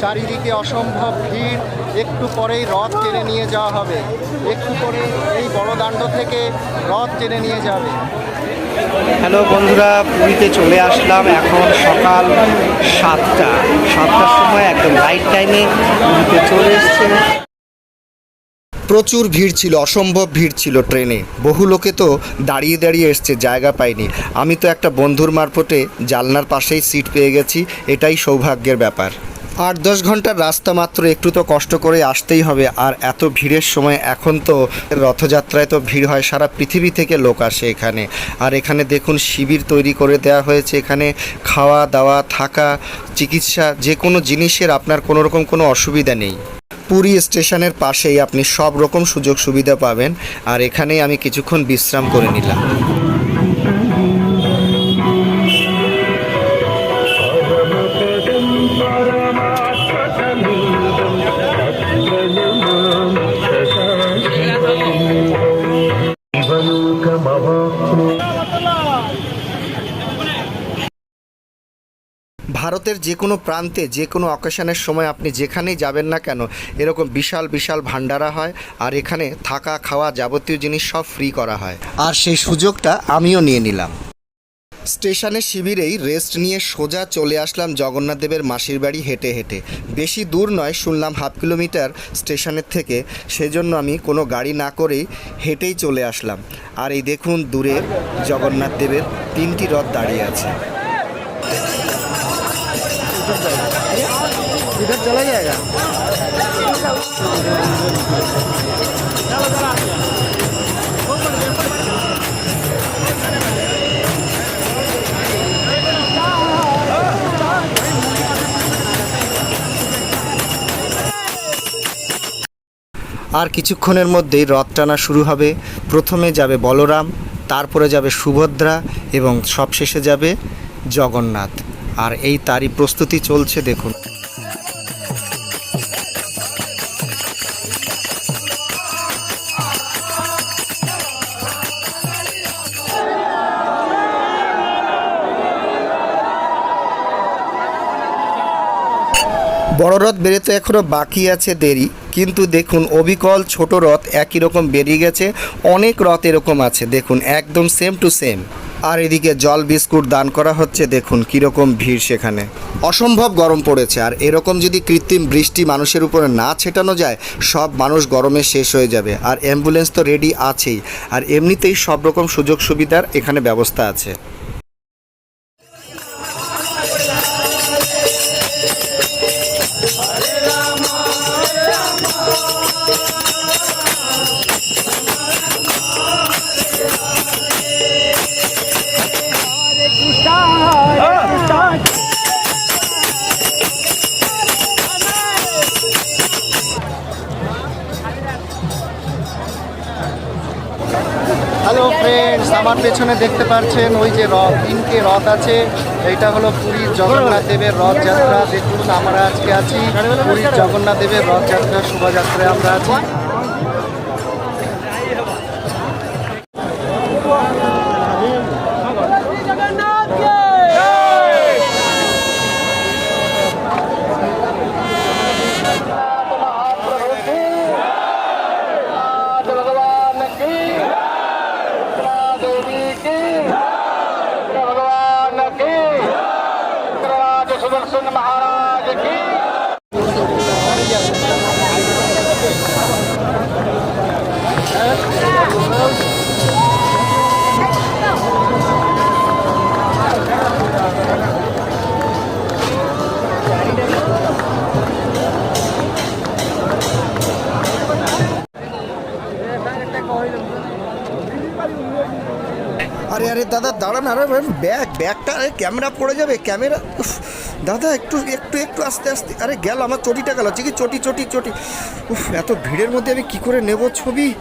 চারিদিকে অসম্ভব ভিড় একটু পরেই রথ টেনে নিয়ে যাওয়া হবে। একটু পরে এই বড় দাণ্ড থেকে রথ টেনে নিয়ে যাবে। হ্যালো বন্ধুরা পুরীতে চলে আসলাম এখন সকাল সাতটা। সাতটার সময় একদম রাইট টাইমে পুরীতে চলে এসছে প্রচুর ভিড় ছিল, অসম্ভব ভিড় ছিল ট্রেনে। বহু লোকে তো দাঁড়িয়ে দাঁড়িয়ে এসছে, জায়গা পায়নি। আমি তো একটা বন্ধুর মারফতে জালনার পাশেই সিট পেয়ে গেছি, এটাই সৌভাগ্যের ব্যাপার। আট দশ ঘণ্টার রাস্তা মাত্র, একটু তো কষ্ট করে আসতেই হবে, আর এত ভিড়ের সময় এখন তো রথযাত্রায় তো ভিড় হয়, সারা পৃথিবী থেকে লোক আসে এখানে। আর এখানে দেখুন, শিবির তৈরি করে দেওয়া হয়েছে, এখানে খাওয়া দাওয়া থাকা, চিকিৎসা, যে কোনো জিনিসের আপনার কোনো রকম কোনো অসুবিধা নেই। পুরী স্টেশনের পাশেই আপনি সব রকম সুযোগ সুবিধা পাবেন। আর এখানেই আমি কিছুক্ষণ বিশ্রাম করে নিলাম। ভারতের যে কোনো প্রান্তে, যে কোনো অকেশনের সময় আপনি যেখানেই যাবেন না কেন, এরকম বিশাল বিশাল ভান্ডারা হয় আর এখানে থাকা, খাওয়া যাবতীয় জিনিস সব ফ্রি করা হয়। আর সেই সুযোগটা আমিও নিয়ে নিলাম। স্টেশনের শিবিরেই রেস্ট নিয়ে সোজা চলে আসলাম জগন্নাথ দেবের মাসির বাড়ি হেঁটে হেঁটে। বেশি দূর নয়, শুনলাম হাফ কিলোমিটার স্টেশনের থেকে, সেজন্য আমি কোনো গাড়ি না করেই হেঁটেই চলে আসলাম। আর এই দেখুন দূরে জগন্নাথ দেবের তিনটি রথ দাঁড়িয়ে আছে। इधर चला जाएगा আর কিছুক্ষণের মধ্যেই রথ টানা শুরু হবে প্রথমে যাবে বলরাম তারপরে যাবে সুভদ্রা এবং সবশেষে যাবে জগন্নাথ আর এই তারই প্রস্তুতি চলছে, দেখুন। বড় রথ বেরোতে এখনও বাকি আছে দেরি, কিন্তু দেখুন, অবিকল ছোট রথ একই রকম বেরিয়ে গেছে, অনেক রথ এরকম আছে, দেখুন, একদম সেম টু সেম আর এদিকে জল বিস্কুট দান করা হচ্ছে, দেখুন কীরকম ভিড় সেখানে। অসম্ভব গরম পড়েছে, আর এরকম যদি কৃত্রিম বৃষ্টি মানুষের উপরে না ছেটানো যায়, সব মানুষ গরমে শেষ হয়ে যাবে। আর অ্যাম্বুলেন্স তো রেডি আছেই, আর এমনিতেই সব রকম সুযোগ সুবিধার এখানে ব্যবস্থা আছে। হ্যালো ফ্রেন্ডস আমার পেছনে দেখতে পারছেন ওই যে রথ, তিনটে রথ আছে। এইটা হলো পুরীর জগন্নাথ দেবের রথযাত্রা। দেখুন, আমরা আজকে আছি পুরীর জগন্নাথ দেবের রথযাত্রা, শোভাযাত্রায় আমরা আছি। আরে আরে দাদা দাঁড়ান আরে ব্যাগ ব্যাগটা ক্যামেরা পড়ে যাবে ক্যামেরা দাদা, একটু একটু একটু আস্তে আস্তে। আরে গেল, আমার চটিটা গেল। হচ্ছে কি চটি চটি চটি। উফ, এত ভিড়ের মধ্যে আমি কি করে নেব ছবি?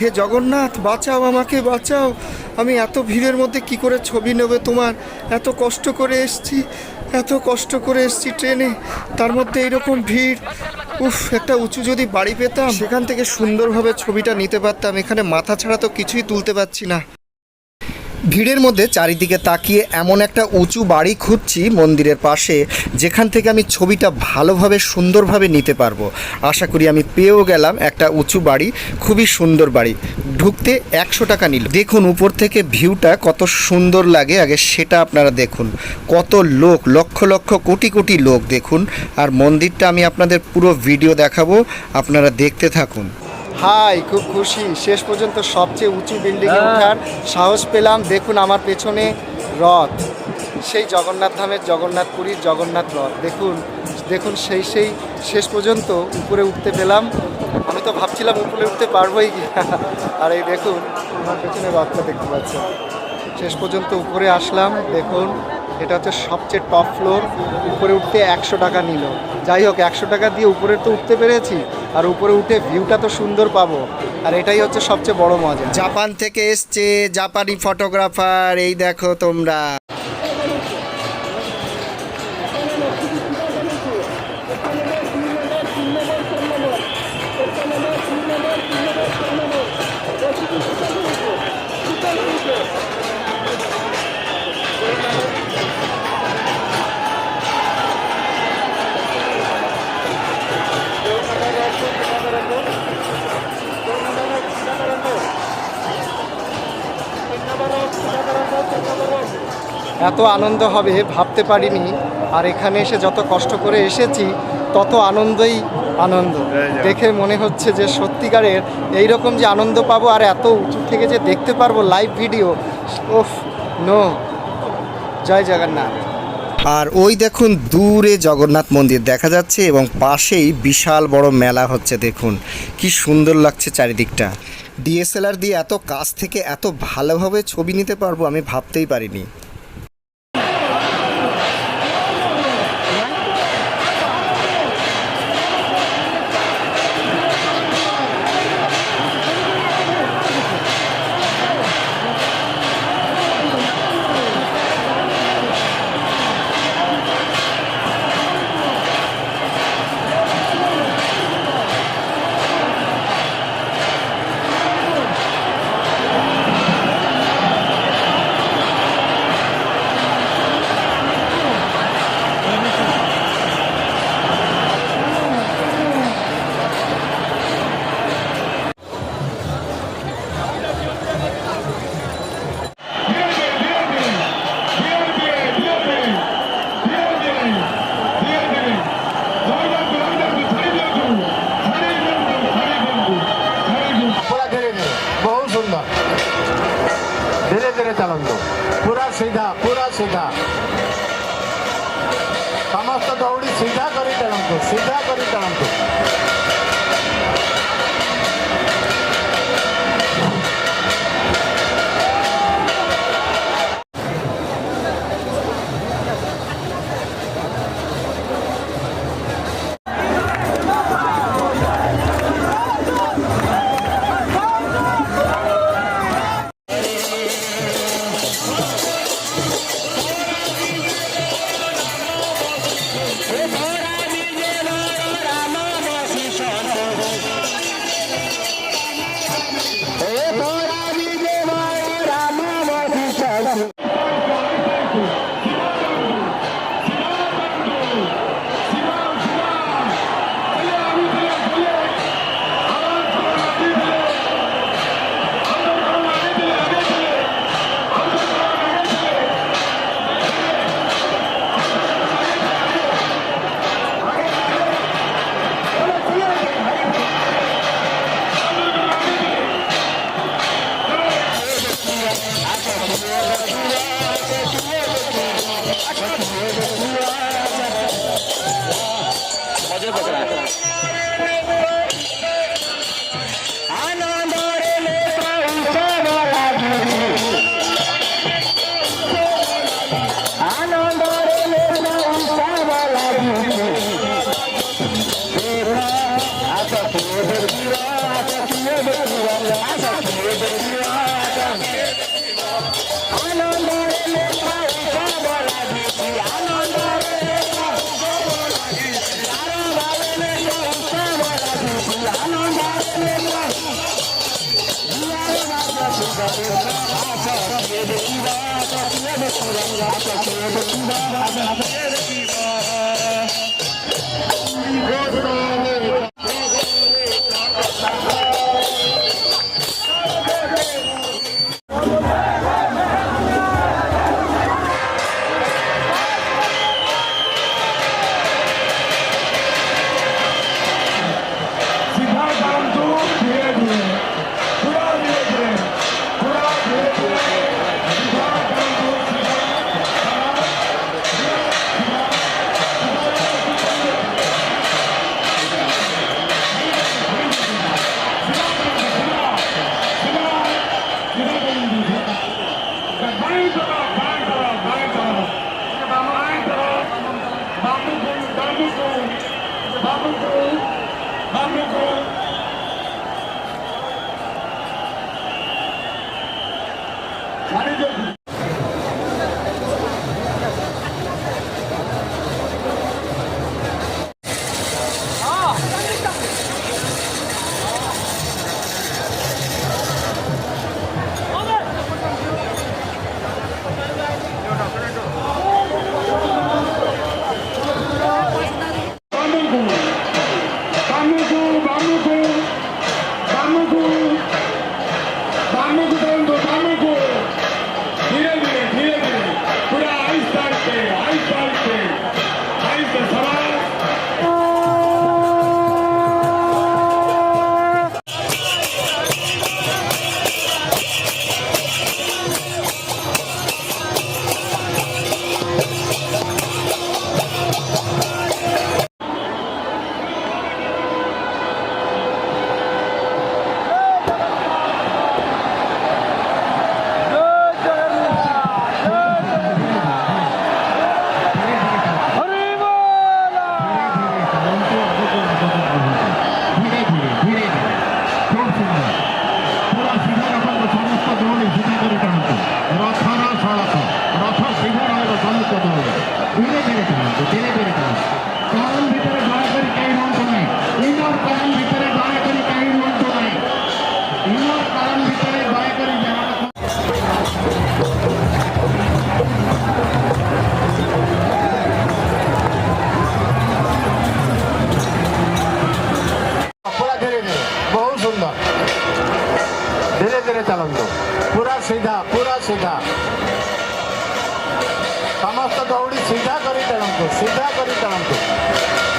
হে জগন্নাথ, বাঁচাও আমাকে, বাঁচাও। আমি এত ভিড়ের মধ্যে কি করে ছবি নেবে তোমার? এত কষ্ট করে এসছি, এত কষ্ট করে এসছি ট্রেনে। তার মধ্যে এইরকম ভিড়। উফ, একটা উঁচু যদি বাড়ি পেতাম, সেখান থেকে সুন্দরভাবে ছবিটা নিতে পারতাম। এখানে মাথা ছাড়া তো কিছুই তুলতে পারছি না। ভিড়ের মধ্যে চারিদিকে তাকিয়ে এমন একটা উঁচু বাড়ি খুঁজছি মন্দিরের পাশে, যেখান থেকে আমি ছবিটা ভালোভাবে, সুন্দরভাবে নিতে পারব। আশা করি আমি পেয়েও গেলাম একটা উঁচু বাড়ি, খুবই সুন্দর বাড়ি। ঢুকতে একশো টাকা নিল। দেখুন উপর থেকে ভিউটা কত সুন্দর লাগে, আগে সেটা আপনারা দেখুন। কত লোক, লক্ষ লক্ষ কোটি কোটি লোক দেখুন। আর মন্দিরটা আমি আপনাদের পুরো ভিডিও দেখাবো, আপনারা দেখতে থাকুন। হাই খুব খুশি। শেষ পর্যন্ত সবচেয়ে উঁচু বিল্ডিংয়ে ওঠার সাহস পেলাম। দেখুন আমার পেছনে রথ। সেই জগন্নাথ ধামের জগন্নাথ পুরীর জগন্নাথ রথ। দেখুন দেখুন সেই সেই শেষ পর্যন্ত উপরে উঠতে পেলাম। আমি তো ভাবছিলাম উপরে উঠতে পারবোই কি? আর এই দেখুন আমার পেছনে রথটা দেখতে পাচ্ছেন। শেষ পর্যন্ত উপরে আসলাম। দেখুন এটা হচ্ছে সবচেয়ে টপ ফ্লোর উপরে উঠতে একশো টাকা নিল। যাই হোক, একশো টাকা দিয়ে উপরে তো উঠতে পেরেছি, আর উপরে উঠে ভিউটা তো সুন্দর পাবো। আর এটাই হচ্ছে সবচেয়ে বড় মজা। জাপান থেকে এসছে জাপানি ফটোগ্রাফার এই দেখো তোমরা। এত আনন্দ হবে ভাবতে পারিনি। আর এখানে এসে যত কষ্ট করে এসেছি তত আনন্দই আনন্দ। দেখে মনে হচ্ছে যে সত্যিকারের এই রকম যে আনন্দ পাবো আর এত উঁচু থেকে যে দেখতে পারব লাইভ ভিডিও ওফ নো জয় জগন্নাথ। আর ওই দেখুন দূরে জগন্নাথ মন্দির দেখা যাচ্ছে এবং পাশেই বিশাল বড় মেলা হচ্ছে দেখুন। কি সুন্দর লাগছে চারিদিকটা। ডিএসএলআর দিয়ে এত কাছ থেকে এত ভালোভাবে ছবি নিতে পারব আমি ভাবতেই পারিনি। ସମସ୍ତ ଦୌଡ଼ି ସିଧା କରି ଚାଲନ୍ତୁ ସିଧା କରି ଚାଲନ୍ତୁ सीधा पूरा सीधा समस्त दौड़ी सीधा कर सीधा कर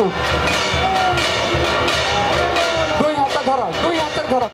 কিন্তু দুই হাতের ধরা, দুই হাতের ধরা।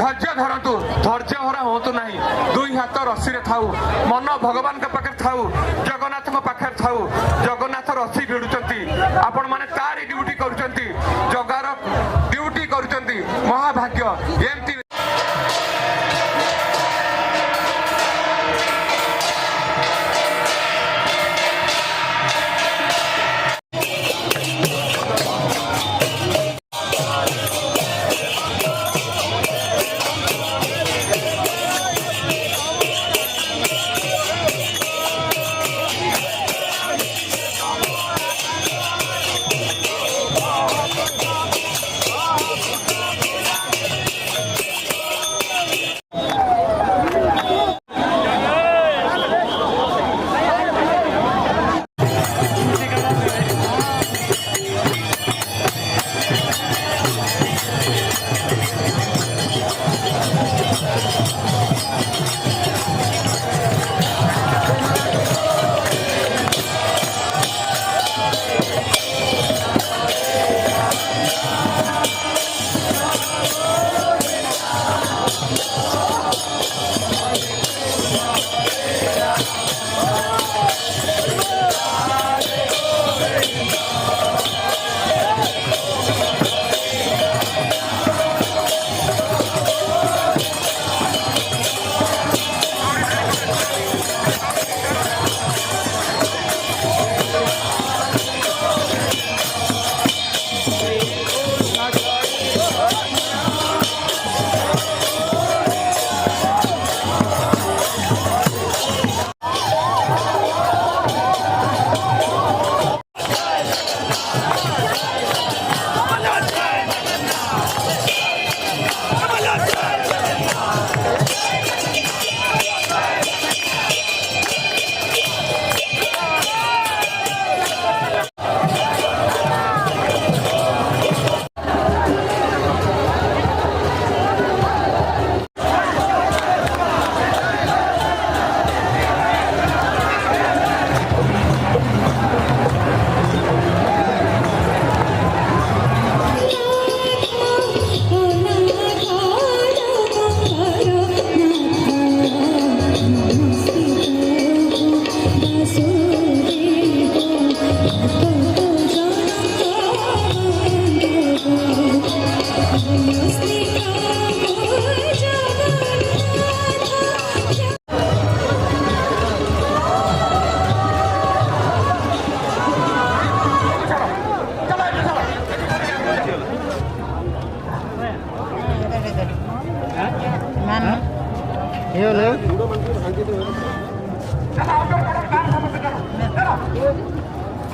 ধৈর্য ধরতু ধৈর্য হরা হতু না দুই হাত রশিরে থাও, মন ভগবান পাখে থাও, জগন্নাথ পাখে থাও।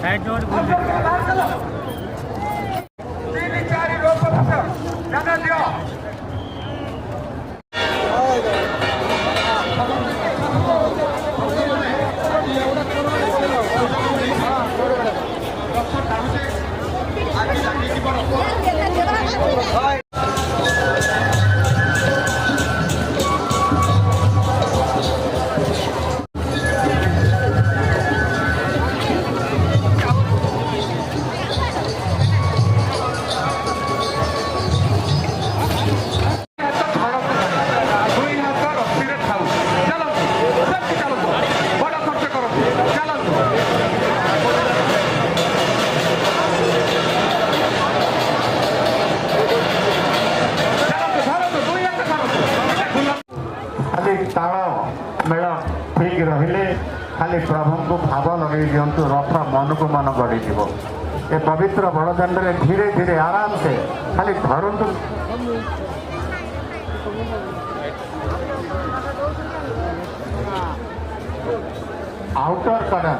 ତିନି ଲଗେଇ ଦିଅନ୍ତୁ ରଥ ମନକୁ ମନ ଗଡ଼ିଯିବ। ଏ ପବିତ୍ର ବଡ଼ଦାଣ୍ଡରେ ଧୀରେ ଧୀରେ ଆରାମସେ ଖାଲି ଧରନ୍ତୁ। ଆଉଟର କଡା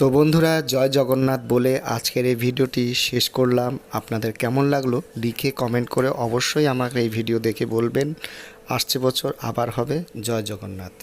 তো বন্ধুরা, জয় জগন্নাথ বলে আজকের এই ভিডিওটি শেষ করলাম। আপনাদের কেমন লাগল লিখে কমেন্ট করে অবশ্যই আমাকে এই ভিডিও দেখে বলবেন। আসছে বছর, আবার হবে জয় জগন্নাথ।